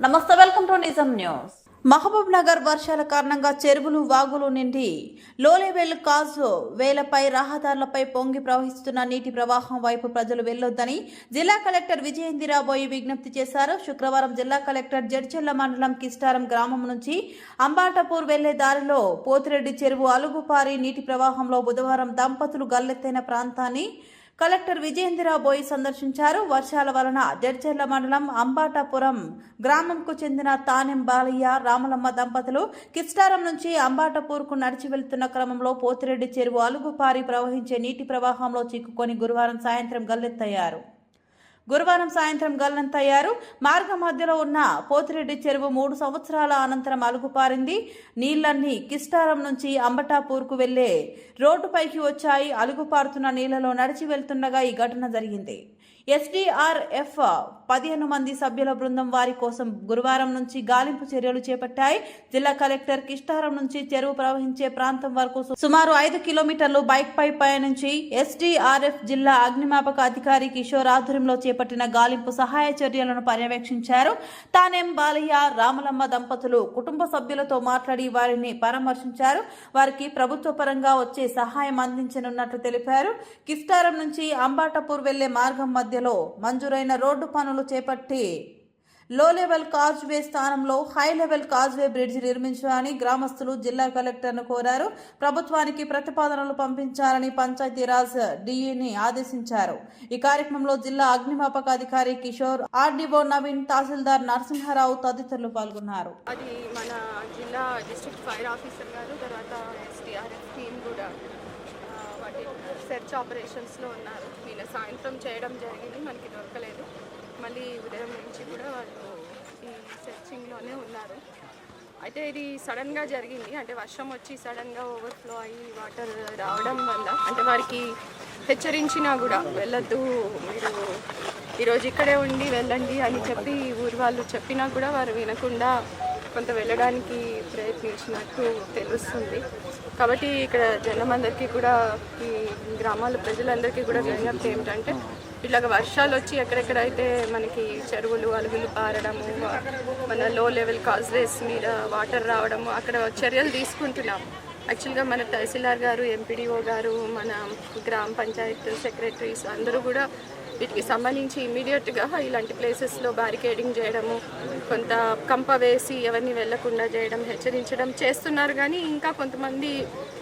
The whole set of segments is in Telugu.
నమస్తే welcome to Nijam news. Mahabubnagar వర్షాల కారణంగా చెరువులు వాగులు నిండి లోలేవెల్ కాజు వేలపై రహదారులపై పొంగి ప్రవహిస్తున్న నీటి ప్రవాహం వైపు ప్రజలు వెళ్ళొద్దని జిల్లా కలెక్టర్ విజయేందిరాబోయి విజ్ఞప్తి చేశారు. శుక్రవారం జిల్లా కలెక్టర్ జడ్చెల్ల మండలం కిస్టారం గ్రామం నుంచి అంబాటపూర్ వెళ్ళే దారిలో పోతిరెడ్డి చెరువు అలుగుపారి నీటి ప్రవాహంలో బుధవారం దంపతులు గల్లెత్తైన ప్రాంతాన్ని కలెక్టర్ విజయేంద్రబోయి సందర్శించారు. వర్షాల వలన జడ్చెర్ల మండలం అంబాటాపురం గ్రామంకు చెందిన తానెం బాలయ్య రామలమ్మ దంపతులు కిస్టారం నుంచి అంబాటపూర్కు నడిచి వెళ్తున్న క్రమంలో పోతిరెడ్డి చెరువు అలుగుపారి ప్రవహించే నీటి ప్రవాహంలో చిక్కుకొని గురువారం సాయంత్రం గల్లెత్తయ్యారు. గురువారం సాయంత్రం గల్లంతయ్యారు. మార్గ మధ్యలో ఉన్న పోతిరెడ్డి చెరువు మూడు సంవత్సరాల అనంతరం అలుగుపారింది. నీళ్ళన్నీ కిస్టారం నుంచి అంబటాపూర్కు వెళ్ళే రోడ్డుపైకి వచ్చాయి. అలుగుపారుతున్న నీళ్ళలో నడిచి వెళ్తుండగా ఈ ఘటన జరిగింది. ఎస్డీఆర్ఎఫ్ పదిహేను మంది సభ్యుల బృందం వారి కోసం గురువారం నుంచి గాలింపు చర్యలు చేపట్టాయి. జిల్లా కలెక్టర్ కిష్టారం నుంచి చెరువు ప్రవహించే ప్రాంతం వరకు సుమారు ఐదు కిలోమీటర్లు బైక్ పై పయనించి ఎస్డీఆర్ఎఫ్ జిల్లా అగ్నిమాపక అధికారి కిషోర్ ఆధ్వర్యంలో చేపట్టిన గాలింపు సహాయ చర్యలను పర్యవేక్షించారు. తానేం బాలయ్య రామలమ్మ దంపతులు కుటుంబ సభ్యులతో మాట్లాడి వారిని పరామర్శించారు. వారికి ప్రభుత్వ పరంగా వచ్చే సహాయం అందించనున్నట్లు తెలిపారు. కిష్టారం నుంచి అంబాటపూర్ వెళ్ళే మార్గం మధ్య మధ్యలో మంజూరైన రోడ్డు పనులు చేపట్టి లో లెవెల్ కాజ్వే స్థానంలో హై లెవెల్ కాజ్వే బ్రిడ్జ్ నిర్మించాలని గ్రామస్తులు జిల్లా కలెక్టర్ను కోరారు. ప్రభుత్వానికి ప్రతిపాదనలు పంపించాలని పంచాయతీరాజ్ డిఈని ఆదేశించారు. ఈ కార్యక్రమంలో జిల్లా అగ్నిమాపక అధికారి కిషోర్ ఆర్డీఓ నవీన్ తహసీల్దార్ నరసింహారావు తదితరులు పాల్గొన్నారు. అది మన జిల్లా డిస్ట్రిక్ట్ ఫైర్ ఆఫీసర్ గారు తర్వాత కూడా సెర్చ్ ఆపరేషన్స్లో ఉన్నారు. నిన్న సాయంత్రం చేయడం జరిగింది మనకి దొరకలేదు. మళ్ళీ ఉదయం నుంచి కూడా వాళ్ళు ఈ సెర్చింగ్లోనే ఉన్నారు. అయితే ఇది సడన్గా జరిగింది. అంటే వర్షం వచ్చి సడన్గా ఓవర్ఫ్లో అయ్యి వాటర్ రావడం వల్ల అంటే వారికి హెచ్చరించినా కూడా వెళ్ళొద్దు మీరు ఈరోజు ఇక్కడే ఉండి వెళ్ళండి అని చెప్పి ఊరు వాళ్ళు చెప్పినా కూడా వారు వినకుండా కొంత వెళ్ళడానికి ప్రయత్నించినట్టు తెలుస్తుంది. కాబట్టి ఇక్కడ జనం అందరికీ కూడా ఈ గ్రామాల ప్రజలందరికీ కూడా విజ్ఞప్తి ఏమిటంటే ఇలాగ వర్షాలు వచ్చి ఎక్కడెక్కడైతే మనకి చెరువులు అలుగులు పారడము మన లో లెవెల్ కాజ్వేస్ మీద వాటర్ రావడము అక్కడ చర్యలు తీసుకుంటున్నాం. యాక్చువల్గా మన తహసీల్దార్ గారు ఎంపీడీఓ గారు మన గ్రామ పంచాయత్ సెక్రటరీస్ అందరూ కూడా వీటికి సంబంధించి ఇమీడియట్గా ఇలాంటి ప్లేసెస్లో బ్యారికేడింగ్ చేయడము కొంత కంప వేసి ఎవరిని వెళ్ళకుండా చేయడం హెచ్చరించడం చేస్తున్నారు. కానీ ఇంకా కొంతమంది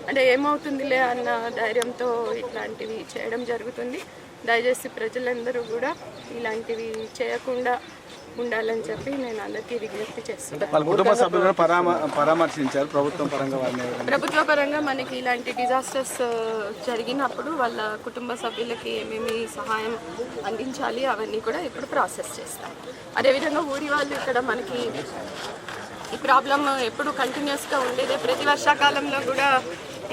అంటే ఏమవుతుందిలే అన్న ధైర్యంతో ఇట్లాంటివి చేయడం జరుగుతుంది. దయచేసి ప్రజలందరూ కూడా ఇలాంటివి చేయకుండా ఉండాలని చెప్పి నేను అందరికీ విజ్ఞప్తి చేస్తున్నాను వాళ్ళ కుటుంబ సభ్యులను పరామ పరామర్శించారు ప్రభుత్వం పరంగా. ప్రభుత్వ పరంగా మనకి ఇలాంటి డిజాస్టర్స్ జరిగినప్పుడు వాళ్ళ కుటుంబ సభ్యులకి ఏమేమి సహాయం అందించాలి అవన్నీ కూడా ఇప్పుడు ప్రాసెస్ చేస్తాం అదేవిధంగా ఊరి వాళ్ళు ఇక్కడ మనకి ఈ ప్రాబ్లం ఎప్పుడు కంటిన్యూస్గా ఉండేదే ప్రతి వర్షాకాలంలో కూడా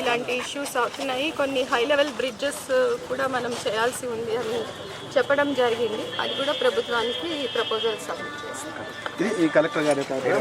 ఇలాంటి ఇష్యూస్ అవుతున్నాయి. కొన్ని హై లెవెల్ బ్రిడ్జెస్ కూడా మనం చేయాల్సి ఉంది అని చెప్పడం జరిగింది. అది కూడా ప్రభుత్వానికి ప్రపోజల్ సబ్మిట్ చేస్తాం. ఇది ఈ కలెక్టర్ గారి